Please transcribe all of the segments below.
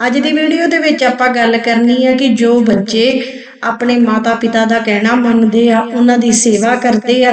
ਅੱਜ ਦੀ ਵੀਡੀਓ ਦੇ ਵਿੱਚ ਆਪਾਂ ਗੱਲ ਕਰਨੀ ਹੈ ਕਿ ਜੋ ਬੱਚੇ ਆਪਣੇ ਮਾਤਾ-ਪਿਤਾ ਦਾ ਕਹਿਣਾ ਮੰਨਦੇ ਆ, ਉਹਨਾਂ ਦੀ ਸੇਵਾ ਕਰਦੇ ਆ,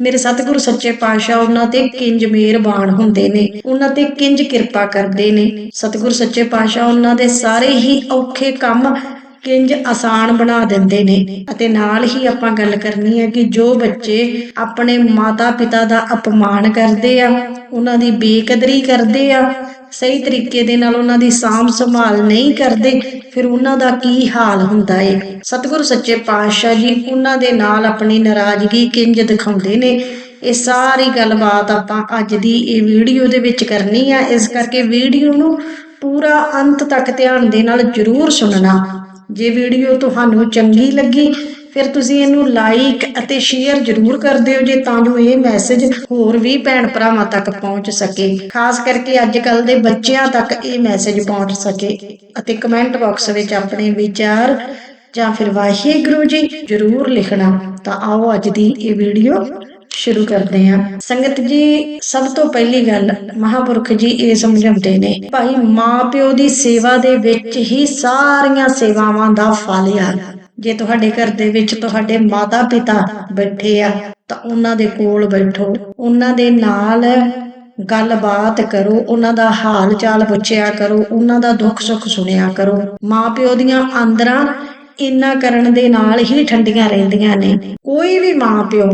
ਮੇਰੇ ਸਤਿਗੁਰੂ ਸੱਚੇ ਪਾਤਸ਼ਾਹ ਉਹਨਾਂ ਤੇ ਕਿੰਜ ਮਿਹਰਬਾਨ ਹੁੰਦੇ ਨੇ, ਉਹਨਾਂ ਤੇ ਕਿੰਜ ਕਿਰਪਾ ਕਰਦੇ ਨੇ। ਸਤਿਗੁਰੂ ਸੱਚੇ ਪਾਤਸ਼ਾਹ ਉਹਨਾਂ ਦੇ ਸਾਰੇ ਹੀ ਔਖੇ ਕੰਮ ਕਿੰਜ ਆਸਾਨ ਬਣਾ ਦਿੰਦੇ ਨੇ। ਅਤੇ ਨਾਲ ਹੀ ਆਪਾਂ ਗੱਲ ਕਰਨੀ ਹੈ ਕਿ ਜੋ ਬੱਚੇ ਆਪਣੇ ਮਾਤਾ-ਪਿਤਾ ਦਾ ਅਪਮਾਨ ਕਰਦੇ ਆ, ਉਹਨਾਂ ਦੀ ਬੇਕਦਰੀ ਕਰਦੇ ਆ ਸਹੀ ਤਰੀਕੇ ਦੇ ਨਾਲ ਉਹਨਾਂ ਦੀ ਸਾਂਭ ਸੰਭਾਲ ਨਹੀਂ ਕਰਦੇ, ਫਿਰ ਉਹਨਾਂ ਦਾ ਕੀ ਹਾਲ ਹੁੰਦਾ ਏ? ਸਤਿਗੁਰੂ ਸੱਚੇ ਪਾਤਸ਼ਾਹ ਜੀ ਉਹਨਾਂ ਦੇ ਨਾਲ ਆਪਣੀ ਨਾਰਾਜ਼ਗੀ ਕਿੰਜ ਦਿਖਾਉਂਦੇ ਨੇ? ਇਹ ਸਾਰੀ ਗੱਲਬਾਤ ਆਪਾਂ ਅੱਜ ਦੀ ਇਹ ਵੀਡੀਓ ਦੇ ਵਿੱਚ ਕਰਨੀ ਆ। ਇਸ ਕਰਕੇ ਵੀਡੀਓ ਨੂੰ ਪੂਰਾ ਅੰਤ ਤੱਕ ਧਿਆਨ ਦੇ ਨਾਲ ਜ਼ਰੂਰ ਸੁਣਨਾ। ਜੇ ਵੀਡੀਓ ਤੁਹਾਨੂੰ ਚੰਗੀ ਲੱਗੀ ਫਿਰ ਤੁਸੀਂ ਇਹਨੂੰ ਲਾਈਕ ਅਤੇ ਸ਼ੇਅਰ ਜ਼ਰੂਰ ਕਰ ਦਿਓ ਜੇ ਤਾਂ ਜੋ ਇਹ ਮੈਸੇਜ ਹੋਰ ਵੀ ਭੈਣ ਭਰਾਵਾਂ ਤੱਕ ਪਹੁੰਚ ਸਕੇ। ਖਾਸ ਕਰਕੇ ਅੱਜ ਕੱਲ ਦੇ ਬੱਚਿਆਂ ਤੱਕ ਇਹ ਮੈਸੇਜ ਪਹੁੰਚ ਸਕੇ। ਅਤੇ ਕਮੈਂਟ ਬਾਕਸ ਵਿੱਚ ਆਪਣੇ ਵਿਚਾਰ ਜਾਂ ਫਿਰ ਵਾਹਿਗੁਰੂ ਜੀ ਜ਼ਰੂਰ ਲਿਖਣਾ। ਤਾਂ ਆਓ ਅੱਜ ਦੀ ਇਹ ਵੀਡੀਓ ਸ਼ੁਰੂ ਕਰਦੇ ਹਾਂ। ਸੰਗਤ ਜੀ, ਸਭ ਤੋਂ ਪਹਿਲੀ ਗੱਲ ਮਹਾਪੁਰਖ ਜੀ ਇਹ ਸਮਝਾਉਂਦੇ ਨੇ, ਭਾਈ ਮਾਪਿਓ ਦੀ ਸੇਵਾ ਦੇ ਵਿੱਚ ਹੀ ਸਾਰੀਆਂ ਸੇਵਾਵਾਂ ਦਾ ਫਲ ਆ ਜੇ ਤੁਹਾਡੇ ਘਰ ਦੇ ਵਿੱਚ ਤੁਹਾਡੇ ਮਾਤਾ-ਪਿਤਾ ਬੈਠੇ ਆ, ਤਾਂ ਉਹਨਾਂ ਦੇ ਕੋਲ ਬੈਠੋ। ਉਹਨਾਂ ਦੇ ਨਾਲ ਗੱਲਬਾਤ ਕਰੋ, ਉਹਨਾਂ ਦਾ ਹਾਲ ਚਾਲ ਪੁੱਛਿਆ ਕਰੋ, ਉਹਨਾਂ ਦਾ ਦੁੱਖ ਸੁੱਖ ਸੁਣਿਆ ਕਰੋ। ਮਾਪਿਓ ਦੀਆਂ ਆਂਦਰਾਂ ਇੰਨਾ ਕਰਨ ਦੇ ਨਾਲ ਹੀ ਠੰਡੀਆਂ ਰਹਿੰਦੀਆਂ ਨੇ। ਕੋਈ ਵੀ ਮਾਪਿਓ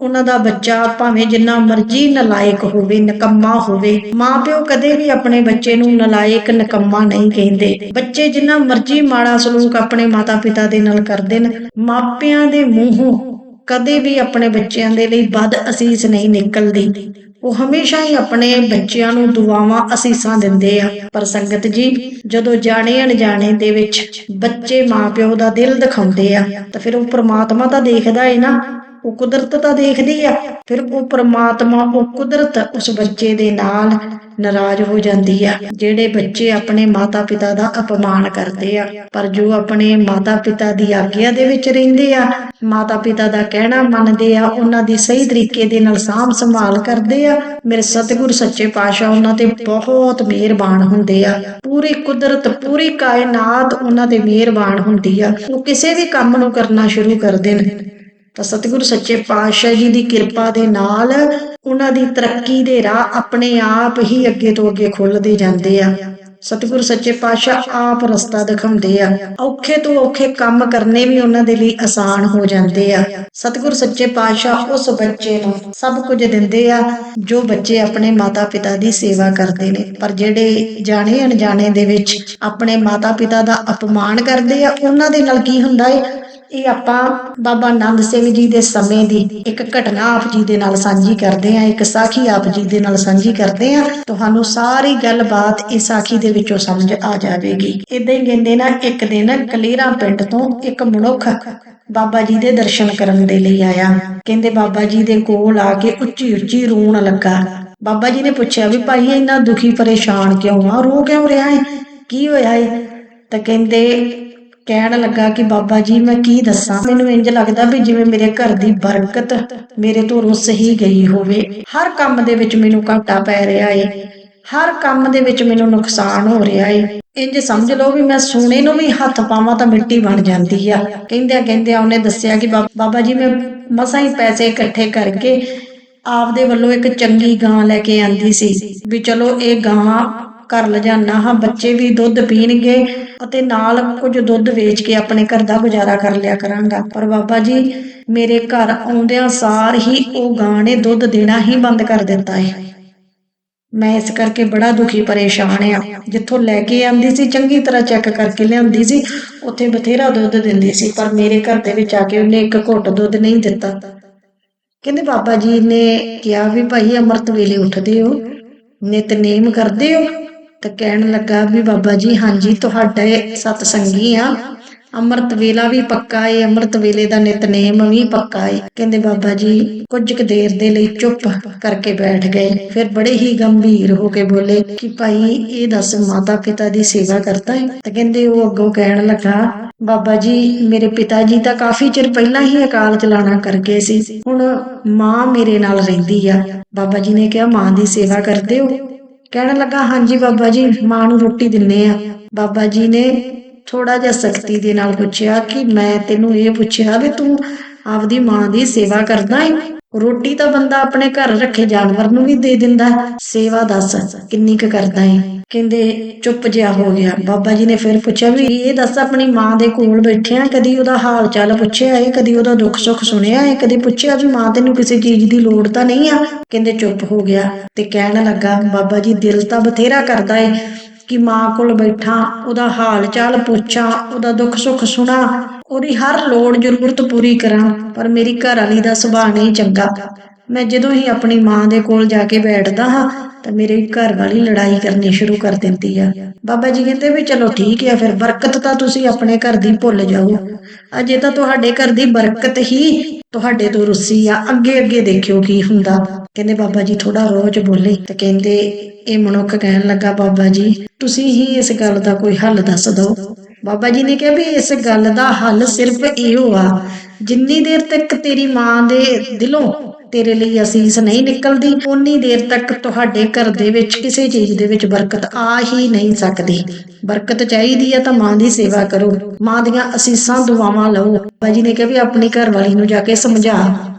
ਉਹਨਾਂ ਦਾ ਬੱਚਾ ਭਾਵੇਂ ਜਿੰਨਾ ਮਰਜ਼ੀ ਨਲਾਇਕ ਹੋਵੇ, ਨਕੰਮਾ ਹੋਵੇ, ਮਾਪਿਓ ਕਦੇ ਵੀ ਆਪਣੇ ਬੱਚੇ ਨੂੰ ਨਲਾਇਕ, ਨਕੰਮਾ ਨਹੀਂ ਕਹਿੰਦੇ। ਬੱਚੇ ਜਿੰਨਾ ਮਰਜ਼ੀ ਮਾੜਾ ਸਲੂਕ ਆਪਣੇ ਮਾਤਾ-ਪਿਤਾ ਦੇ ਨਾਲ ਕਰਦੇ ਨੇ ਮਾਪਿਆਂ ਦੇ ਮੂੰਹੋਂ ਕਦੇ ਵੀ ਆਪਣੇ ਬੱਚਿਆਂ ਦੇ ਲਈ ਵੱਧ ਅਸੀਸ ਨਹੀਂ ਨਿਕਲਦੀ। ਉਹ ਹਮੇਸ਼ਾ ਹੀ ਆਪਣੇ ਬੱਚਿਆਂ ਨੂੰ ਦੁਆਵਾਂ, ਅਸੀਸਾਂ ਦਿੰਦੇ ਆ। ਪਰ ਸੰਗਤ ਜੀ, ਜਦੋਂ ਜਾਣੇ ਅਣਜਾਣੇ ਦੇ ਵਿੱਚ ਬੱਚੇ ਮਾਪਿਓ ਦਾ ਦਿਲ ਦਿਖਾਉਂਦੇ ਆ, ਤਾਂ ਫਿਰ ਉਹ ਪ੍ਰਮਾਤਮਾ ਤਾਂ ਦੇਖਦਾ ਏ ਨਾ। ਉਹ ਕੁਦਰਤ ਤਾਂ ਦੇਖਦੀ ਆ। ਫਿਰ ਉਹ ਪ੍ਰਮਾਤਮਾ ਉਹ ਕੁਦਰਤ ਉਸ ਬੱਚੇ ਦੇ ਨਾਲ ਨਾਰਾਜ਼ ਹੋ ਜਾਂਦੀ ਆ। ਜਿਹੜੇ ਬੱਚੇ ਆਪਣੇ ਮਾਤਾ-ਪਿਤਾ ਦਾ ਅਪਮਾਨ ਕਰਦੇ ਆ, ਪਰ ਜੋ ਆਪਣੇ ਮਾਤਾ-ਪਿਤਾ ਦੀ ਆਗਿਆ ਦੇ ਵਿੱਚ ਰਹਿੰਦੇ ਆ, ਮਾਤਾ-ਪਿਤਾ ਦਾ ਕਹਿਣਾ ਮੰਨਦੇ ਆ, ਉਹਨਾਂ ਦੀ ਸਹੀ ਤਰੀਕੇ ਦੇ ਨਾਲ ਸਾਂਭ ਸੰਭਾਲ ਕਰਦੇ ਆ, ਮੇਰੇ ਸਤਿਗੁਰ, ਸੱਚੇ ਪਾਤਸ਼ਾਹ ਉਹਨਾਂ ਤੇ ਬਹੁਤ ਮਿਹਰਬਾਨ ਹੁੰਦੇ ਆ। ਪੂਰੀ ਕੁਦਰਤ, ਪੂਰੀ ਕਾਇਨਾਤ ਉਹਨਾਂ ਤੇ ਮਿਹਰਬਾਨ ਹੁੰਦੀ ਆ। ਉਹ ਕਿਸੇ ਵੀ ਕੰਮ ਨੂੰ ਕਰਨਾ ਸ਼ੁਰੂ ਕਰਦੇ ਨੇ ਤਾਂ ਸਤਿਗੁਰੂ ਸੱਚੇ ਪਾਤਸ਼ਾਹ ਜੀ ਦੀ ਕਿਰਪਾ ਦੇ ਨਾਲ ਉਹਨਾਂ ਦੀ ਤਰੱਕੀ ਦੇ ਰਾਹ ਆਪਣੇ ਆਪ ਹੀ ਅੱਗੇ ਤੋਂ ਅੱਗੇ ਖੁੱਲਦੇ ਜਾਂਦੇ ਆ। ਸਤਿਗੁਰੂ ਸੱਚੇ ਪਾਤਸ਼ਾਹ ਆਪ ਰਸਤਾ ਦਿਖਾਉਂਦੇ ਆ। ਔਖੇ ਤੋਂ ਔਖੇ ਕੰਮ ਕਰਨੇ ਵੀ ਉਹਨਾਂ ਦੇ ਲਈ ਆਸਾਨ ਹੋ ਜਾਂਦੇ ਆ। ਸਤਿਗੁਰੂ ਸੱਚੇ ਪਾਤਸ਼ਾਹ ਉਸ ਬੱਚੇ ਨੂੰ ਸਭ ਕੁਝ ਦਿੰਦੇ ਆ, ਜੋ ਬੱਚੇ ਆਪਣੇ ਮਾਤਾ-ਪਿਤਾ ਦੀ ਸੇਵਾ ਕਰਦੇ ਨੇ। ਪਰ ਜਿਹੜੇ ਜਾਣੇ ਅਣਜਾਣੇ ਦੇ ਵਿੱਚ ਆਪਣੇ ਮਾਤਾ-ਪਿਤਾ ਦਾ ਅਪਮਾਨ ਕਰਦੇ ਆ, ਉਹਨਾਂ ਦੇ ਨਾਲ ਕੀ ਹੁੰਦਾ ਏ? ਇਹ ਆਪਾਂ ਬਾਬਾ ਆਨੰਦ ਸਿੰਘ ਜੀ ਦੇ ਸਮੇਂ ਦੀ ਇੱਕ ਘਟਨਾ ਆਪ ਜੀ ਦੇ ਨਾਲ ਸਾਂਝੀ ਕਰਦੇ ਆ ਇੱਕ ਸਾਖੀ ਆਪ ਜੀ ਦੇ ਨਾਲ ਸਾਂਝੀ ਕਰਦੇ ਆ ਤੁਹਾਨੂੰ ਸਾਰੀ ਗੱਲਬਾਤ ਇਸ ਸਾਖੀ ਦੇ ਵਿੱਚੋਂ ਸਮਝ ਆ ਜਾਵੇਗੀ। ਇਦਾਂ ਹੀ ਕਹਿੰਦੇ ਨਾ, ਇੱਕ ਦਿਨ ਕਲੀਰਾ ਪਿੰਡ ਤੋਂ ਇੱਕ ਮਨੁੱਖ ਬਾਬਾ ਜੀ ਦੇ ਦਰਸ਼ਨ ਕਰਨ ਦੇ ਲਈ ਆਇਆ। ਕਹਿੰਦੇ ਬਾਬਾ ਜੀ ਦੇ ਕੋਲ ਆ ਕੇ ਉੱਚੀ ਉੱਚੀ ਰੋਣ ਲੱਗਾ। ਬਾਬਾ ਜੀ ਨੇ ਪੁੱਛਿਆ ਵੀ ਭਾਈ, ਇੰਨਾ ਦੁਖੀ ਪਰੇਸ਼ਾਨ ਕਿਉਂ ਆ? ਰੋ ਕਿਉਂ ਰਿਹਾ ਹੈ ਕੀ ਹੋਇਆ ਹੈ ਤਾਂ ਕਹਿੰਦੇ ਕਹਿਣ ਲੱਗਾ ਕਿ ਬਾਬਾ ਜੀ, ਮੈਂ ਕੀ ਦੱਸਾਂ? ਮੈਨੂੰ ਇੰਜ ਲੱਗਦਾ ਵੀ ਜਿਵੇਂ ਮੇਰੇ ਘਰ ਦੀ ਬਰਕਤ ਮੇਰੇ ਤੋਂ ਰੁੱਸ ਹੀ ਗਈ ਹੋਵੇ। ਹਰ ਕੰਮ ਦੇ ਵਿੱਚ ਮੈਨੂੰ ਘਾਟਾ ਪੈ ਰਿਹਾ ਏ। ਹਰ ਕੰਮ ਦੇ ਵਿੱਚ ਮੈਨੂੰ ਨੁਕਸਾਨ ਹੋ ਰਿਹਾ ਏ। ਇੰਜ ਸਮਝ ਲਓ ਵੀ ਮੈਂ ਸੋਨੇ ਨੂੰ ਵੀ ਹੱਥ ਪਾਵਾਂ ਤਾਂ ਮਿੱਟੀ ਬਣ ਜਾਂਦੀ ਆ। ਕਹਿੰਦਿਆਂ ਕਹਿੰਦਿਆਂ ਉਹਨੇ ਦੱਸਿਆ ਕਿ ਬਾ- ਬਾਬਾ ਜੀ, ਮੈਂ ਮਸਾਂ ਹੀ ਪੈਸੇ ਇਕੱਠੇ ਕਰਕੇ ਆਪਦੇ ਵੱਲੋਂ ਇੱਕ ਚੰਗੀ ਗਾਂ ਲੈ ਕੇ ਆਂਦੀ ਸੀ ਵੀ ਚਲੋ ਇਹ ਗਾਂ ਘਰ ਲਿਜਾਣਾ ਹਾਂ, ਬੱਚੇ ਵੀ ਦੁੱਧ ਪੀਣਗੇ ਅਤੇ ਨਾਲ ਕੁਝ ਦੁੱਧ ਵੇਚ ਕੇ ਆਪਣੇ ਘਰ ਦਾ ਗੁਜ਼ਾਰਾ ਕਰ ਲਿਆ ਕਰਾਂਗਾ। ਪਰ ਬਾਬਾ ਜੀ, ਮੇਰੇ ਘਰ ਆਉਂਦਿਆਂ ਸਾਰ ਹੀ ਉਹ ਗਾਂ ਨੇ ਦੁੱਧ ਦੇਣਾ ਹੀ ਬੰਦ ਕਰ ਦਿੱਤਾ ਹੈ ਮੈਂ ਇਸ ਕਰਕੇ ਬੜਾ ਦੁਖੀ ਪਰੇਸ਼ਾਨ ਆ। ਜਿੱਥੋਂ ਲੈ ਕੇ ਆਂਦੀ ਸੀ, ਚੰਗੀ ਤਰ੍ਹਾਂ ਚੈੱਕ ਕਰਕੇ ਲਿਆਂਦੀ ਸੀ, ਉੱਥੇ ਬਥੇਰਾ ਦੁੱਧ ਦਿੰਦੀ ਸੀ, ਪਰ ਮੇਰੇ ਘਰ ਦੇ ਵਿੱਚ ਆ ਕੇ ਉਹਨੇ ਇੱਕ ਘੁੱਟ ਦੁੱਧ ਨਹੀਂ ਦਿੱਤਾ। ਕਹਿੰਦੇ ਬਾਬਾ ਜੀ ਨੇ ਕਿਹਾ ਵੀ ਭਾਈ, ਅੰਮ੍ਰਿਤ ਵੇਲੇ ਉੱਠਦੇ ਹੋ, ਨਿਤਨੇਮ ਕਰਦੇ ਹੋ ਤੇ ਕਹਿਣ ਲੱਗਾ ਵੀ ਬਾਬਾ ਜੀ, ਹਾਂਜੀ, ਤੁਹਾਡੇ ਸਤਸੰਗੀ ਆ। ਅੰਮ੍ਰਿਤ ਵੇਲਾ ਵੀ ਪੱਕਾ ਏ, ਅੰਮ੍ਰਿਤ ਵੇਲੇ ਦਾ ਨਿਤਨੇਮ ਵੀ ਪੱਕਾ ਏ। ਕਹਿੰਦੇ ਬਾਬਾ ਜੀ, ਕੁਝ ਕੁ ਦੇਰ ਦੇ ਲਈ ਚੁੱਪ ਕਰਕੇ ਬੈਠ ਗਏ। ਫਿਰ ਬੜੇ ਹੀ ਗੰਭੀਰ ਹੋ ਕੇ ਬੋਲੇ ਕਿ ਭਾਈ, ਇਹ ਦੱਸ ਮਾਤਾ ਪਿਤਾ ਦੀ ਸੇਵਾ ਕਰਦਾ ਏ? ਤੇ ਕਹਿੰਦੇ ਉਹ ਅੱਗੋਂ ਕਹਿਣ ਲੱਗਾ, ਬਾਬਾ ਜੀ, ਮੇਰੇ ਪਿਤਾ ਜੀ ਤਾਂ ਕਾਫੀ ਚਿਰ ਪਹਿਲਾਂ ਹੀ ਅਕਾਲ ਚਲਾਣਾ ਕਰ ਗਏ ਸੀ। ਹੁਣ ਮਾਂ ਮੇਰੇ ਨਾਲ ਰਹਿੰਦੀ ਆ। ਬਾਬਾ ਜੀ ਨੇ ਕਿਹਾ, ਮਾਂ ਦੀ ਸੇਵਾ ਕਰਦੇ ਹੋ? ਕਹਿਣ ਲੱਗਾ, ਹਾਂਜੀ ਬਾਬਾ ਜੀ, ਮਾਂ ਨੂੰ ਰੋਟੀ ਦਿੰਨੇ ਆ। ਬਾਬਾ ਜੀ ਨੇ ਥੋੜਾ ਜਿਹਾ ਸਖਤੀ ਦੇ ਨਾਲ ਪੁੱਛਿਆ ਕਿ ਮੈਂ ਤੈਨੂੰ ਇਹ ਪੁੱਛਿਆ ਵੀ ਤੂੰ ਆਪਦੀ ਮਾਂ ਦੀ ਸੇਵਾ ਕਰਦਾ ਏ? ਰੋਟੀ ਤਾਂ ਬੰਦਾ ਆਪਣੇ ਘਰ ਰੱਖੇ ਜਾਨਵਰ ਨੂੰ ਵੀ ਦੇ ਦਿੰਦਾ। ਸੇਵਾ ਦੱਸ, ਕਿੰਨੀ ਕੁ ਕਰਦਾ ਏ? ਕਹਿੰਦੇ, ਚੁੱਪ ਜਿਹਾ ਹੋ ਗਿਆ। ਬਾਬਾ ਜੀ ਨੇ ਫਿਰ ਪੁੱਛਿਆ ਵੀ ਇਹ ਦੱਸ ਆਪਣੀ ਮਾਂ ਦੇ ਕੋਲ ਬੈਠਿਆ, ਕਦੀ ਉਹਦਾ ਹਾਲ ਚਾਲ ਪੁੱਛਿਆ ਏ? ਕਦੀ ਉਹਦਾ ਦੁੱਖ ਸੁੱਖ ਸੁਣਿਆ ਏ? ਕਦੀ ਪੁੱਛਿਆ ਵੀ ਮਾਂ ਤੈਨੂੰ ਕਿਸੇ ਚੀਜ਼ ਦੀ ਲੋੜ ਤਾਂ ਨਹੀਂ ਆ? ਕਹਿੰਦੇ, ਚੁੱਪ ਹੋ ਗਿਆ ਤੇ ਕਹਿਣ ਲੱਗਾ, ਬਾਬਾ ਜੀ, ਦਿਲ ਤਾਂ ਬਥੇਰਾ ਕਰਦਾ ਏ ਕਿ ਮਾਂ ਕੋਲ ਬੈਠਾ, ਉਹਦਾ ਹਾਲ ਚਾਲ ਪੁੱਛਾਂ, ਉਹਦਾ ਦੁੱਖ ਸੁੱਖ ਸੁਣਾ। ਉਹਦੀ ਹਰ ਲੋੜ ਜ਼ਰੂਰਤ ਪੂਰੀ ਕਰਾਂ, ਪਰ ਮੇਰੀ ਘਰ ਵਾਲੀ ਦਾ ਸੁਭਾਅ ਨਹੀਂ ਚੰਗਾ। ਮੈਂ ਜਦੋਂ ਹੀ ਆਪਣੀ ਮਾਂ ਦੇ ਕੋਲ ਜਾ ਕੇ ਬੈਠਦਾ ਹਾਂ, ਤਾਂ ਮੇਰੇ ਘਰ ਵਾਲੀ ਲੜਾਈ ਕਰਨੀ ਸ਼ੁਰੂ ਕਰ ਦਿੰਦੀ ਆ। ਬਾਬਾ ਜੀ ਕਹਿੰਦੇ ਵੀ ਚਲੋ ਠੀਕ ਆ, ਫਿਰ ਬਰਕਤ ਤਾਂ ਤੁਸੀਂ ਆਪਣੇ ਘਰ ਦੀ ਭੁੱਲ ਜਾਓ। ਅਜੇ ਤਾਂ ਤੁਹਾਡੇ ਘਰ ਦੀ ਬਰਕਤ ਹੀ ਤੁਹਾਡੇ ਤੋਂ ਰੁੱਸੀ ਆ। ਅੱਗੇ ਅੱਗੇ ਦੇਖਿਓ ਕੀ ਹੁੰਦਾ। ਕਹਿੰਦੇ ਬਾਬਾ ਜੀ ਥੋੜਾ ਰੋਜ਼ ਬੋਲੇ, ਤੇ ਕਹਿੰਦੇ ਇਹ ਮਨੁੱਖ ਕਹਿਣ ਲੱਗਾ, ਬਾਬਾ ਜੀ, ਤੁਸੀਂ ਹੀ ਇਸ ਗੱਲ ਦਾ ਕੋਈ ਹੱਲ ਦੱਸ ਦਿਓ। ਬਾਬਾ ਜੀ ਨੇ ਕਿਹਾ ਵੀ ਇਸ ਗੱਲ ਦਾ ਹੱਲ ਸਿਰਫ ਇਹੋ ਆ ਜਿੰਨੀ ਦੇਰ ਤੱਕ ਤੇਰੀ ਮਾਂ ਦੇ ਦਿਲੋਂ ਤੇਰੇ ਲਈ ਅਸੀਸ ਨਹੀਂ ਨਿਕਲਦੀ ਉਨੀ ਦੇਰ ਤੱਕ ਤੁਹਾਡੇ ਘਰ ਦੇ ਵਿੱਚ ਕਿਸੇ ਚੀਜ਼ ਦੇ ਵਿੱਚ ਬਰਕਤ ਆ ਹੀ ਨਹੀਂ ਸਕਦੀ। ਬਰਕਤ ਚਾਹੀਦੀ ਹੈ ਤਾਂ ਮਾਂ ਦੀ ਸੇਵਾ ਕਰੋ। ਮਾਂ ਦੀਆਂ ਅਸੀਸਾਂ ਦੁਆਵਾਂ ਲਓ। ਬਾਬਾ ਜੀ ਨੇ ਕਿਹਾ ਵੀ ਆਪਣੀ ਘਰ ਵਾਲੀ ਨੂੰ ਜਾ ਕੇ ਸਮਝਾ।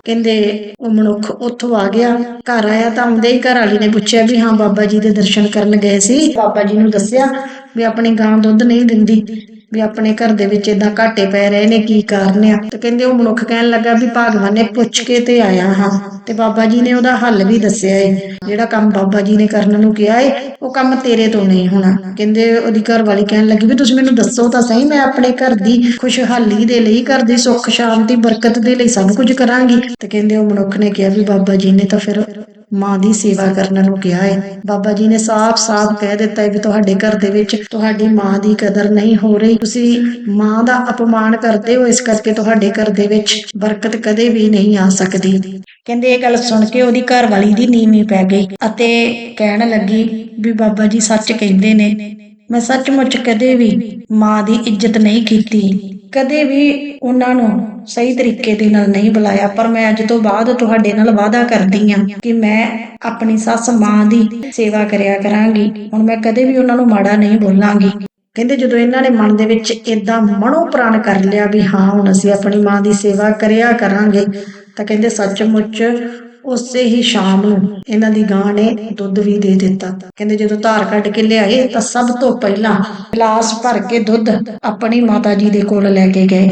ਕਹਿੰਦੇ, ਉਹ ਮਨੁੱਖ ਉੱਥੋਂ ਆ ਗਿਆ, ਘਰ ਆਇਆ ਤਾਂ ਆਉਂਦੇ ਹੀ ਘਰ ਵਾਲੀ ਨੇ ਪੁੱਛਿਆ ਵੀ ਹਾਂ, ਬਾਬਾ ਜੀ ਦੇ ਦਰਸ਼ਨ ਕਰਨ ਗਏ ਸੀ। ਬਾਬਾ ਜੀ ਨੂੰ ਦੱਸਿਆ ਵੀ ਆਪਣੀ ਗਾਂ ਦੁੱਧ ਨਹੀਂ ਦਿੰਦੀ। ਵੀ ਆਪਣੇ ਘਰ ਦੇ ਵਿੱਚ ਇਦਾਂ ਘਾਟੇ ਪੈ ਰਹੇ ਨੇ, ਕੀ ਕਾਰਨ ਆ? ਤੇ ਕਹਿੰਦੇ ਉਹ ਮਨੁੱਖ ਕਹਿਣ ਲੱਗਾ ਵੀ ਭਗਵਾਨ ਨੇ ਪੁੱਛ ਕੇ ਤੇ ਆਇਆ ਹਾਂ। ਤੇ ਬਾਬਾ ਜੀ ਨੇ ਉਹਦਾ ਹੱਲ ਵੀ ਦੱਸਿਆ ਏ। ਜਿਹੜਾ ਕੰਮ ਬਾਬਾ ਜੀ ਨੇ ਕਰਨ ਨੂੰ ਕਿਹਾ ਏ, ਉਹ ਕੰਮ ਤੇਰੇ ਤੋਂ ਨਹੀਂ ਹੋਣਾ। ਕਹਿੰਦੇ ਉਹਦੀ ਘਰ ਵਾਲੀ ਕਹਿਣ ਲੱਗੀ ਵੀ ਤੁਸੀਂ ਮੈਨੂੰ ਦੱਸੋ ਤਾਂ ਸਹੀ, ਮੈਂ ਆਪਣੇ ਘਰ ਦੀ ਖੁਸ਼ਹਾਲੀ ਦੇ ਲਈ, ਘਰ ਦੀ ਸੁੱਖ ਸ਼ਾਂਤੀ ਬਰਕਤ ਦੇ ਲਈ ਸਭ ਕੁਝ ਕਰਾਂਗੀ। ਤੇ ਕਹਿੰਦੇ ਉਹ ਮਨੁੱਖ ਨੇ ਕਿਹਾ ਵੀ ਬਾਬਾ ਜੀ ਨੇ ਤਾਂ ਫਿਰ ਮਾਂ ਦੀ ਸੇਵਾ ਕਰਨ ਨੂੰ ਕਿਹਾ ਹੈ ਬਾਬਾ ਜੀ ਨੇ ਸਾਫ਼-ਸਾਫ਼ ਕਹਿ ਦਿੱਤਾ ਹੈ ਵੀ ਤੁਹਾਡੇ ਘਰ ਦੇ ਵਿੱਚ ਤੁਹਾਡੀ ਮਾਂ ਦੀ ਕਦਰ ਨਹੀਂ ਹੋ ਰਹੀ। ਤੁਸੀਂ ਮਾਂ ਦਾ ਅਪਮਾਨ ਕਰਦੇ ਹੋ, ਇਸ ਕਰਕੇ ਤੁਹਾਡੇ ਘਰ ਦੇ ਵਿੱਚ ਬਰਕਤ ਕਦੇ ਵੀ ਨਹੀਂ ਆ ਸਕਦੀ। ਕਹਿੰਦੇ ਇਹ ਗੱਲ ਸੁਣ ਕੇ ਉਹਦੀ ਘਰ ਵਾਲੀ ਦੀ ਨੀਵੀਂ ਪੈ ਗਈ ਅਤੇ ਕਹਿਣ ਲੱਗੀ ਵੀ ਬਾਬਾ ਜੀ ਸੱਚ ਕਹਿੰਦੇ ਨੇ। ਮੈਂ ਸੱਚਮੁੱਚ ਕਦੇ ਵੀ ਮਾਂ ਦੀ ਇੱਜ਼ਤ ਨਹੀਂ ਕੀਤੀ। ਕਦੇ ਵੀ ਉਹਨਾਂ ਨੂੰ ਸਹੀ ਤਰੀਕੇ ਦੇ ਨਾਲ ਨਹੀਂ ਬੁਲਾਇਆ, ਪਰ ਮੈਂ ਅੱਜ ਤੋਂ ਬਾਅਦ ਤੁਹਾਡੇ ਨਾਲ ਵਾਅਦਾ ਕਰਦੀ ਹਾਂ ਕਿ ਮੈਂ ਆਪਣੀ ਸੱਸ ਮਾਂ ਦੀ ਸੇਵਾ ਕਰਿਆ ਕਰਾਂਗੀ। ਹੁਣ ਮੈਂ ਕਦੇ ਵੀ ਉਹਨਾਂ ਨੂੰ ਮਾੜਾ ਨਹੀਂ ਬੋਲਾਂਗੀ। ਕਹਿੰਦੇ ਜਦੋਂ ਇਹਨਾਂ ਨੇ ਮਨ ਦੇ ਵਿੱਚ ਇਦਾਂ ਮਨੋ ਪ੍ਰਾਣ ਕਰ ਲਿਆ ਵੀ ਹਾਂ, ਹੁਣ ਅਸੀਂ ਆਪਣੀ ਮਾਂ ਦੀ ਸੇਵਾ ਕਰਿਆ ਕਰਾਂਗੇ, ਤਾਂ ਕਹਿੰਦੇ ਸੱਚਮੁੱਚ ਉਸੇ ਹੀ ਸ਼ਾਮ ਨੂੰ ਇਹਨਾਂ ਦੀ ਗਾਂ ਨੇ ਦੁੱਧ ਵੀ ਦੇ ਦਿੱਤਾ। ਕਹਿੰਦੇ ਜਦੋਂ ਧਾਰ ਕੱਢ ਕੇ ਲਿਆਏ ਤਾਂ ਸਭ ਤੋਂ ਪਹਿਲਾਂ ਗਲਾਸ ਭਰ ਕੇ ਦੁੱਧ ਆਪਣੀ ਮਾਤਾ ਜੀ ਦੇ ਕੋਲ ਲੈ ਕੇ ਗਏ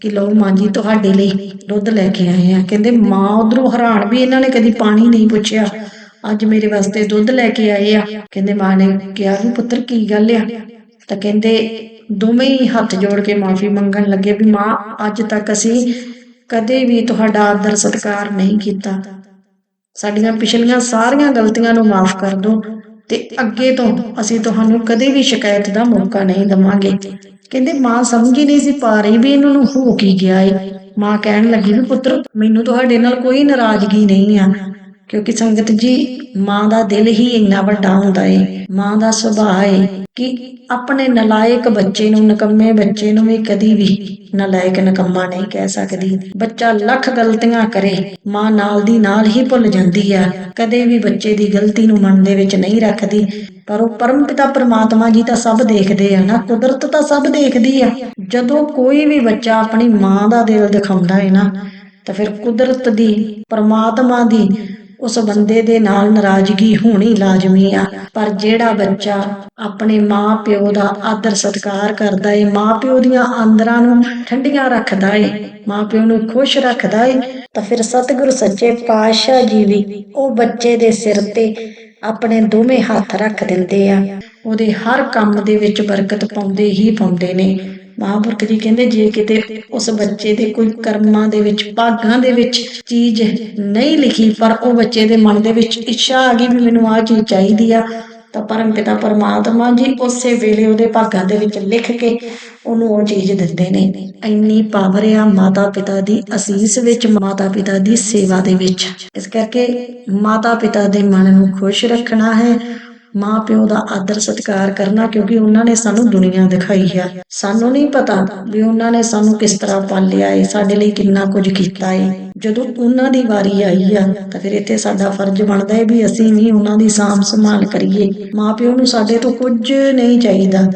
ਕਿ ਲਓ ਮਾਂ ਜੀ, ਤੁਹਾਡੇ ਲਈ ਦੁੱਧ ਲੈ ਕੇ ਆਏ ਆ ਕਹਿੰਦੇ ਮਾਂ ਉਧਰੋਂ ਹੈਰਾਨ ਵੀ ਇਹਨਾਂ ਨੇ ਕਦੀ ਪਾਣੀ ਨਹੀਂ ਪੁੱਛਿਆ। ਅੱਜ ਮੇਰੇ ਵਾਸਤੇ ਦੁੱਧ ਲੈ ਕੇ ਆਏ ਆ। ਕਹਿੰਦੇ ਮਾਂ ਨੇ ਕਿਹਾ, ਵੀ ਪੁੱਤਰ, ਕੀ ਗੱਲ ਆ? ਤਾਂ ਕਹਿੰਦੇ ਦੋਵੇਂ ਹੀ ਹੱਥ ਜੋੜ ਕੇ ਮਾਫੀ ਮੰਗਣ ਲੱਗੇ ਵੀ ਮਾਂ, ਅੱਜ ਤੱਕ ਅਸੀਂ ਕਦੇ ਵੀ ਤੁਹਾਡਾ ਆਦਰ ਸਤਿਕਾਰ ਨਹੀਂ ਕੀਤਾ। ਸਾਡੀਆਂ ਪਿਛਲੀਆਂ ਸਾਰੀਆਂ ਗਲਤੀਆਂ ਨੂੰ ਮਾਫ ਕਰ ਦਿਓ ਤੇ ਅੱਗੇ ਤੋਂ ਅਸੀਂ ਤੁਹਾਨੂੰ ਕਦੇ ਵੀ ਸ਼ਿਕਾਇਤ ਦਾ ਮੌਕਾ ਨਹੀਂ ਦਵਾਂਗੇ। ਕਹਿੰਦੇ, ਮਾਂ ਸਮਝ ਹੀ ਨਹੀਂ ਸੀ ਪਾ ਰਹੀ ਵੀ ਇਹਨਾਂ ਨੂੰ ਹੋ ਕੀ ਗਿਆ ਏ। ਮਾਂ ਕਹਿਣ ਲੱਗੀ ਵੀ, ਪੁੱਤਰ, ਮੈਨੂੰ ਤੁਹਾਡੇ ਨਾਲ ਕੋਈ ਨਾਰਾਜ਼ਗੀ ਨਹੀਂ ਆ। ਕਿਉਂਕਿ ਸੰਗਤ ਜੀ, ਮਾਂ ਦਾ ਦਿਲ ਹੀ ਇੰਨਾ ਵੱਡਾ ਹੁੰਦਾ ਏ। ਮਾਂ ਦਾ ਸੁਭਾਅ ਏ ਕਿ ਆਪਣੇ ਨਲਾਇਕ ਬੱਚੇ ਨੂੰ, ਨਕੰਮੇ ਬੱਚੇ ਨੂੰ ਵੀ ਕਦੀ ਵੀ ਨਲਾਇਕ ਨਕੰਮਾ ਨਹੀਂ ਕਹਿ ਸਕਦੀ। ਬੱਚਾ ਲੱਖ ਗਲਤੀਆਂ ਕਰੇ, ਮਾਂ ਨਾਲ ਦੀ ਨਾਲ ਹੀ ਭੁੱਲ ਜਾਂਦੀ ਆ। ਕਦੇ ਵੀ ਬੱਚੇ ਦੀ ਗਲਤੀ ਨੂੰ ਮਨ ਦੇ ਵਿੱਚ ਨਹੀਂ ਰੱਖਦੀ। ਪਰ ਉਹ ਪਰਮ ਪਿਤਾ ਪਰਮਾਤਮਾ ਜੀ ਤਾਂ ਸਭ ਦੇਖਦੇ ਆ ਨਾ, ਕੁਦਰਤ ਤਾਂ ਸਭ ਦੇਖਦੀ ਆ। ਜਦੋਂ ਕੋਈ ਵੀ ਬੱਚਾ ਆਪਣੀ ਮਾਂ ਦਾ ਦਿਲ ਦਿਖਾਉਂਦਾ ਹੈ ਨਾ, ਤਾਂ ਫਿਰ ਕੁਦਰਤ ਦੀ, ਪਰਮਾਤਮਾ ਦੀ ਉਸ ਬੰਦੇ ਦੇ ਨਾਲ ਨਾਰਾਜ਼ਗੀ ਹੋਣੀ ਲਾਜ਼ਮੀ ਆ। ਪਰ ਜਿਹੜਾ ਬੱਚਾ ਆਪਣੇ ਮਾਂ ਦਾ ਆਦਰ ਸਤਿਕਾਰ ਕਰਦਾ ਏ, ਮਾਂ ਦੀਆਂ ਆਂਦਰਾਂ ਨੂੰ ਠੰਡੀਆਂ ਰੱਖਦਾ ਏ, ਮਾਂ ਪਿਓ ਨੂੰ ਖੁਸ਼ ਰੱਖਦਾ ਏ, ਤਾਂ ਫਿਰ ਸਤਿਗੁਰ ਸੱਚੇ ਪਾਤਸ਼ਾਹ ਜੀ ਵੀ ਉਹ ਬੱਚੇ ਦੇ ਸਿਰ ਤੇ ਆਪਣੇ ਦੋਵੇਂ ਹੱਥ ਰੱਖ ਦਿੰਦੇ ਆ। ਉਹਦੇ ਹਰ ਕੰਮ ਦੇ ਵਿੱਚ ਬਰਕਤ ਪਾਉਂਦੇ ਹੀ ਪਾਉਂਦੇ ਨੇ। ਮਹਾਂਪੁਰਖ ਜੀ ਕਹਿੰਦੇ, ਜੇ ਕਿਤੇ ਉਸ ਬੱਚੇ ਦੇ ਕੋਈ ਕਰਮਾਂ ਦੇ ਵਿੱਚ, ਭਾਗਾਂ ਦੇ ਵਿੱਚ ਚੀਜ਼ ਨਹੀਂ ਲਿਖੀ, ਪਰ ਉਹ ਬੱਚੇ ਦੇ ਮਨ ਦੇ ਵਿੱਚ ਇੱਛਾ ਆ ਗਈ ਵੀ ਮੈਨੂੰ ਆਹ ਚੀਜ਼ ਚਾਹੀਦੀ ਆ, ਤਾਂ ਪਰਮਪਿਤਾ ਪਰਮਾਤਮਾ ਜੀ ਉਸੇ ਵੇਲੇ ਉਹਦੇ ਭਾਗਾਂ ਦੇ ਵਿੱਚ ਲਿਖ ਕੇ ਉਹਨੂੰ ਉਹ ਚੀਜ਼ ਦਿੰਦੇ ਨੇ। ਇੰਨੀ ਪਾਵਰ ਆ ਮਾਤਾ ਪਿਤਾ ਦੀ ਅਸੀਸ ਵਿੱਚ ਮਾਤਾ ਪਿਤਾ ਦੀ ਸੇਵਾ ਦੇ ਵਿੱਚ। ਇਸ ਕਰਕੇ ਮਾਤਾ ਪਿਤਾ ਦੇ ਮਨ ਨੂੰ ਖੁਸ਼ ਰੱਖਣਾ ਹੈ ਮਾਂ ਪਿਓ ਦਾ ਆਦਰ ਸਤਿਕਾਰ ਕਰਨਾ ਕਿਉਂਕਿ ਉਹਨਾਂ ਨੇ ਸਾਨੂੰ ਦੁਨੀਆ ਦਿਖਾਈ ਹੈ ਸਾਨੂੰ ਨਹੀਂ ਪਤਾ ਵੀ ਉਹਨਾਂ ਨੇ ਸਾਨੂੰ ਕਿਸ ਤਰ੍ਹਾਂ ਪਾਲਿਆ ਏ, ਸਾਡੇ ਲਈ ਕਿੰਨਾ ਕੁਝ ਕੀਤਾ ਏ। ਜਦੋਂ ਉਹਨਾਂ ਦੀ ਵਾਰੀ ਆਈ ਆ, ਤਾਂ ਫਿਰ ਇੱਥੇ ਸਾਡਾ ਫਰਜ਼ ਬਣਦਾ ਹੈ ਵੀ ਅਸੀਂ ਵੀ ਉਹਨਾਂ ਦੀ ਸਾਂਭ ਸੰਭਾਲ ਕਰੀਏ। ਮਾਂ ਪਿਓ ਨੂੰ ਸਾਡੇ ਤੋਂ ਕੁਝ ਨਹੀਂ ਚਾਹੀਦਾ।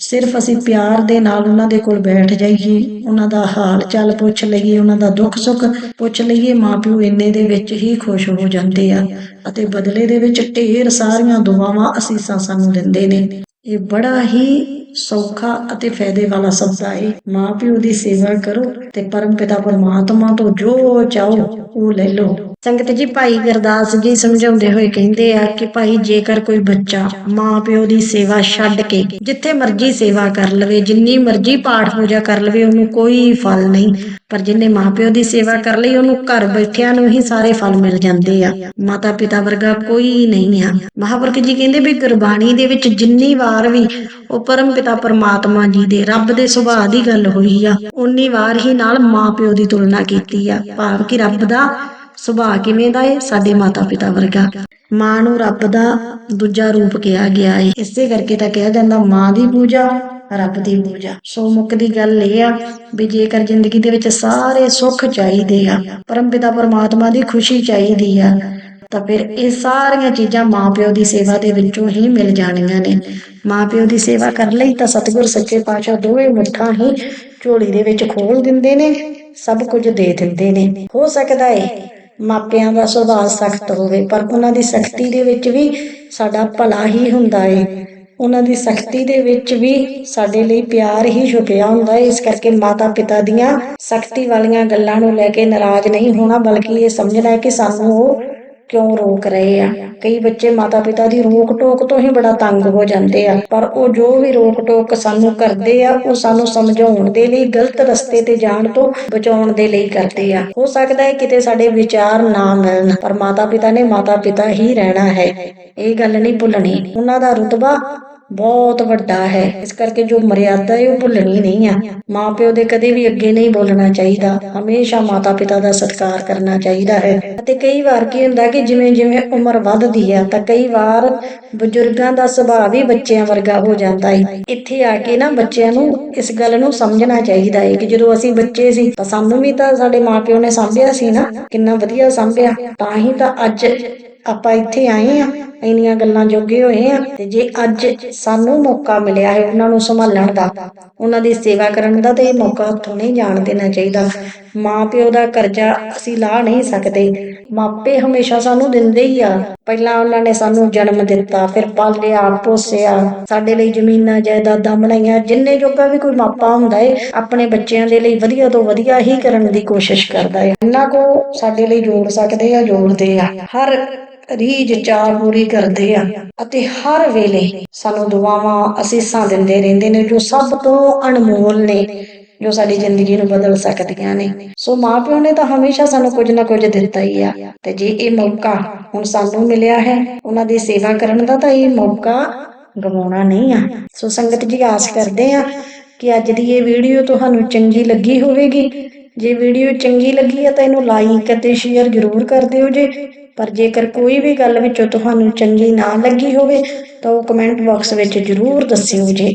ਸਿਰਫ ਅਸੀਂ ਪਿਆਰ ਦੇ ਨਾਲ ਉਹਨਾਂ ਦੇ ਕੋਲ ਬੈਠ ਜਾਈਏ, ਉਹਨਾਂ ਦਾ ਹਾਲ ਚਾਲ ਪੁੱਛ ਲਈਏ, ਉਹਨਾਂ ਦਾ ਦੁੱਖ ਸੁੱਖ ਪੁੱਛ ਲਈਏ, ਮਾਪਿਓ ਇੰਨੇ ਦੇ ਵਿੱਚ ਹੀ ਖੁਸ਼ ਹੋ ਜਾਂਦੇ ਆ ਅਤੇ ਬਦਲੇ ਦੇ ਵਿੱਚ ਢੇਰ ਸਾਰੀਆਂ ਦੁਆਵਾਂ ਅਸੀਸਾਂ ਸਾਨੂੰ ਦਿੰਦੇ ਨੇ। ਇਹ ਬੜਾ ਹੀ ਸੌਖਾ ਅਤੇ ਫਾਇਦੇ ਵਾਲਾ ਸ਼ਬਦ ਹੈ ਮਾਪਿਓ ਦੀ ਸੇਵਾ ਕਰੋ ਤੇ ਪਰਮ ਪਿਤਾ ਪਰਮਾਤਮਾ ਤੋਂ ਜੋ ਚਾਹੋ, ਉਹ ਲੈ ਲਓ। ਸੰਗਤ ਜੀ, ਭਾਈ ਗੁਰਦਾਸ ਜੀ ਸਮਝਾਉਂਦੇ ਹੋਏ ਕਹਿੰਦੇ ਆ ਕਿ ਭਾਈ ਜੇਕਰ ਕੋਈ ਬੱਚਾ ਮਾਂ ਦੀ ਸੇਵਾ ਛੱਡ ਕੇ ਜਿੱਥੇ ਮਰਜ਼ੀ ਸੇਵਾ ਕਰ ਲਵੇ, ਜਿੰਨੀ ਮਰਜ਼ੀ ਪਾਠ ਪੂਜਾ ਕਰ ਲਵੇ, ਉਹਨੂੰ ਕੋਈ ਫਲ ਨਹੀਂ। ਪਰ ਜਿੰਨੇ ਮਾਂ ਪਿਓ ਦੀ ਸੇਵਾ ਕਰ ਲਈ, ਉਹਨੂੰ ਘਰ ਬੈਠਿਆਂ ਨੂੰ ਹੀ ਸਾਰੇ ਫਲ ਮਿਲ ਜਾਂਦੇ ਆ। ਮਾਤਾ ਪਿਤਾ ਵਰਗਾ ਕੋਈ ਨਹੀਂ ਆ। ਮਹਾਪੁਰਖ ਜੀ ਕਹਿੰਦੇ ਵੀ ਗੁਰਬਾਣੀ ਦੇ ਵਿੱਚ ਜਿੰਨੀ ਵਾਰ ਵੀ ਉਹ ਪਰਮ ਪਿਤਾ ਪਰਮਾਤਮਾ ਜੀ ਦੇ ਰੱਬ ਦੇ ਸੁਭਾਅ ਦੀ ਗੱਲ ਹੋਈ ਆ। ਉਨੀ ਵਾਰ ਹੀ ਨਾਲ ਮਾਂ ਦੀ ਤੁਲਨਾ ਕੀਤੀ ਆ। ਭਾਵ ਕਿ ਰੱਬ ਦਾ ਸੁਭਾਅ ਕਿਵੇਂ ਦਾ ਏ? ਸਾਡੇ ਮਾਤਾ ਪਿਤਾ ਵਰਗਾ। ਮਾਂ ਨੂੰ ਰੱਬ ਦਾ ਦੂਜਾ ਰੂਪ ਕਿਹਾ ਗਿਆ ਏ। ਇਸੇ ਕਰਕੇ ਤਾਂ ਕਿਹਾ ਜਾਂਦਾ ਮਾਂ ਦੀ ਪੂਜਾ, ਰੱਬ ਦੀ ਪੂਜਾ। ਸੋ ਮੁੱਕ ਦੀ ਗੱਲ ਇਹ ਆ ਵੀ ਜੇਕਰ ਜ਼ਿੰਦਗੀ ਦੇ ਵਿੱਚ ਸਾਰੇ ਸੁੱਖ ਚਾਹੀਦੇ ਆ ਪਰਮ ਪਿਤਾ ਪਰਮਾਤਮਾ ਦੀ ਖੁਸ਼ੀ ਚਾਹੀਦੀ ਆ ਤਾਂ ਫਿਰ ਇਹ ਸਾਰੀਆਂ ਚੀਜ਼ਾਂ ਮਾਪਿਓ ਦੀ ਸੇਵਾ ਦੇ ਵਿੱਚੋਂ ਹੀ ਮਿਲ ਜਾਣੀਆਂ ਨੇ। ਮਾਪਿਓ ਦੀ ਸੇਵਾ ਕਰ ਲਈ ਤਾਂ ਸਤਿਗੁਰ ਸੱਚੇ ਪਾਤਸ਼ਾਹ ਦੋਵੇਂ ਮੁੱਠਾਂ ਹੀ ਝੋਲੀ ਦੇ ਵਿੱਚ ਖੋਲ ਦਿੰਦੇ ਨੇ, ਸਭ ਕੁਝ ਦੇ ਦਿੰਦੇ ਨੇ। ਹੋ ਸਕਦਾ ਏ ਮਾਪਿਆਂ ਦਾ ਸੁਭਾਅ ਸਖਤ ਹੋਵੇ, ਪਰ ਉਹਨਾਂ ਦੀ ਸਖਤੀ ਦੇ ਵਿੱਚ ਵੀ ਸਾਡਾ ਭਲਾ ਹੀ ਹੁੰਦਾ ਏ। ਉਹਨਾਂ ਦੀ ਸਖਤੀ ਦੇ ਵਿੱਚ ਵੀ ਸਾਡੇ ਲਈ ਪਿਆਰ ਹੀ ਛੁਪਿਆ ਹੁੰਦਾ ਹੈ ਇਸ ਕਰਕੇ ਮਾਤਾ ਪਿਤਾ ਦੀਆਂ ਸਖਤੀ ਵਾਲੀਆਂ ਗੱਲਾਂ ਨੂੰ ਲੈ ਕੇ ਨਾਰਾਜ਼ ਨਹੀਂ ਹੋਣਾ, ਬਲਕਿ ਇਹ ਸਮਝਣਾ ਹੈ ਕਿ ਸਾਨੂੰ ਉਹ ਕਿਉਂ ਰੋਕ ਰਹੇ ਆ? ਕਈ ਬੱਚੇ ਮਾਤਾ ਪਿਤਾ ਦੀ ਰੋਕ ਟੋਕ ਤੋਂ ਹੀ ਬੜਾ ਤੰਗ ਹੋ ਜਾਂਦੇ ਆ। ਪਰ ਉਹ ਜੋ ਵੀ ਰੋਕ ਟੋਕ ਸਾਨੂੰ ਕਰਦੇ ਆ, ਉਹ ਸਾਨੂੰ ਸਮਝਾਉਣ ਦੇ ਲਈ, ਗਲਤ ਰਸਤੇ ਤੇ ਜਾਣ ਤੋਂ ਬਚਾਉਣ ਦੇ ਲਈ ਕਰਦੇ ਆ। ਹੋ ਸਕਦਾ ਹੈ ਕਿਤੇ ਸਾਡੇ ਵਿਚਾਰ ਨਾ ਮਿਲਣ, ਪਰ ਮਾਤਾ ਪਿਤਾ ਨੇ ਮਾਤਾ ਪਿਤਾ ਹੀ ਰਹਿਣਾ ਹੈ। ਇਹ ਗੱਲ ਨਹੀਂ ਭੁੱਲਣੀ। ਉਹਨਾਂ ਦਾ ਰੁਤਬਾ ਬਹੁਤ ਵੱਡਾ ਹੈ। ਇਸ ਕਰਕੇ ਜੋ ਮਰਿਆਦਾ ਹੈ, ਉਹ ਭੁੱਲਣੀ ਨਹੀਂ ਆ। ਮਾਪਿਓ ਦੇ ਕਦੇ ਵੀ ਅੱਗੇ ਨਹੀਂ ਬੋਲਣਾ ਚਾਹੀਦਾ। ਹਮੇਸ਼ਾ ਮਾਤਾ ਪਿਤਾ ਦਾ ਸਤਿਕਾਰ ਕਰਨਾ ਚਾਹੀਦਾ ਹੈ। ਅਤੇ ਕਈ ਵਾਰ ਕੀ ਹੁੰਦਾ ਕਿ ਜਿਵੇਂ ਜਿਵੇਂ ਉਮਰ ਵੱਧਦੀ ਆ, ਤਾਂ ਕਈ ਵਾਰ ਬਜ਼ੁਰਗਾਂ ਦਾ ਸੁਭਾਅ ਵੀ ਬੱਚਿਆਂ ਵਰਗਾ ਹੋ ਜਾਂਦਾ ਹੈ ਇੱਥੇ ਆ ਕੇ ਨਾ ਬੱਚਿਆਂ ਨੂੰ ਇਸ ਗੱਲ ਨੂੰ ਸਮਝਣਾ ਚਾਹੀਦਾ ਹੈ ਕਿ ਜਦੋਂ ਅਸੀਂ ਬੱਚੇ ਸੀ, ਤਾਂ ਸਾਨੂੰ ਵੀ ਤਾਂ ਸਾਡੇ ਮਾਪਿਓ ਨੇ ਸਾਂਭਿਆ ਸੀ ਨਾ। ਕਿੰਨਾ ਵਧੀਆ ਸਾਂਭਿਆ। ਤਾਂ ਹੀ ਤਾਂ ਅੱਜ ਆਪਾਂ ਇੱਥੇ ਆਏ ਆ, ਇੰਨੀਆਂ ਗੱਲਾਂ ਜੋਗੇ ਹੋਏ ਆ, ਤੇ ਜੇ ਅੱਜ ਸਾਨੂੰ ਮੌਕਾ ਮਿਲਿਆ ਹੈ ਉਹਨਾਂ ਨੂੰ ਸੰਭਾਲਣ ਦਾ, ਉਹਨਾਂ ਦੀ ਸੇਵਾ ਕਰਨ ਦਾ, ਤੇ ਇਹ ਮੌਕਾ ਹੱਥੋਂ ਨਹੀਂ ਜਾਣ ਦੇਣਾ ਚਾਹੀਦਾ। ਮਾਂ ਪਿਓ ਦਾ ਕਰਜ਼ਾ ਅਸੀਂ ਲਾ ਨਹੀਂ ਸਕਦੇ। ਮਾਪੇ ਹਮੇਸ਼ਾ ਸਾਨੂੰ ਦਿੰਦੇ ਹੀ ਆ। ਪਹਿਲਾਂ ਉਹਨਾਂ ਨੇ ਸਾਨੂੰ ਜਨਮ ਦਿੱਤਾ, ਫਿਰ ਪਾਲਿਆ, ਪੋਸਿਆ। ਸਾਡੇ ਲਈ ਜ਼ਮੀਨਾਂ, ਜਾਇਦਾਦਾਂ ਬਣਾਈਆਂ, ਜਿੰਨੇ ਜੋਗਾ ਵੀ ਕੋਈ ਮਾਪਾ ਹੁੰਦਾ ਏ, ਆਪਣੇ ਬੱਚਿਆਂ ਦੇ ਲਈ ਵਧੀਆ ਤੋਂ ਵਧੀਆ ਹੀ ਕਰਨ ਦੀ ਕੋਸ਼ਿਸ਼ ਕਰਦਾ ਏ। ਇੰਨਾ ਕੋ ਸਾਡੇ ਲਈ ਜੋੜ ਸਕਦੇ ਆ, ਜੋੜਦੇ ਆ। ਹਰ ਰੀਝ ਚਾਹ ਪੂਰੀ ਕਰਦੇ ਆ ਅਤੇ ਹਰ ਵੇਲੇ ਸਾਨੂੰ ਦੁਆਵਾਂ ਅਸੀਸਾਂ ਦਿੰਦੇ ਰਹਿੰਦੇ ਨੇ ਜੋ ਸਭ ਤੋਂ ਅਨਮੋਲ ਨੇ, ਜੋ ਸਾਡੀ ਜ਼ਿੰਦਗੀ ਨੂੰ ਬਦਲ ਸਕਦੀਆਂ ਨੇ। ਸੋ ਮਾਪਿਓ ਨੇ ਤਾਂ ਹਮੇਸ਼ਾ ਸਾਨੂੰ ਕੁਝ ਨਾ ਕੁਝ ਦਿੱਤਾ ਹੀ ਆ। ਤੇ ਜੇ ਇਹ ਮੌਕਾ ਹੁਣ ਸਾਨੂੰ ਮਿਲਿਆ ਹੈ, ਉਹਨਾਂ ਦੀ ਸੇਵਾ ਕਰਨ ਦਾ ਤਾਂ ਇਹ ਮੌਕਾ ਗਵਾਉਣਾ ਨਹੀਂ ਆ। ਸੋ ਸੰਗਤ ਜੀ, ਆਸ ਕਰਦੇ ਆ ਕਿ ਅੱਜ ਦੀ ਇਹ ਵੀਡੀਓ ਤੁਹਾਨੂੰ ਚੰਗੀ ਲੱਗੀ ਹੋਵੇਗੀ। ਜੇ ਵੀਡੀਓ ਚੰਗੀ ਲੱਗੀ ਹੈ ਤਾਂ ਇਹਨੂੰ ਲਾਈਕ ਅਤੇ ਸ਼ੇਅਰ ਜ਼ਰੂਰ ਕਰ ਦਿਓ ਜੇ। ਪਰ ਜੇਕਰ ਕੋਈ ਵੀ ਗੱਲ ਵਿੱਚੋਂ ਤੁਹਾਨੂੰ ਚੰਗੀ ਨਾ ਲੱਗੀ ਹੋਵੇ ਤਾਂ ਉਹ ਕਮੈਂਟ ਬਾਕਸ ਵਿੱਚ ਜ਼ਰੂਰ ਦੱਸਿਓ ਜੇ।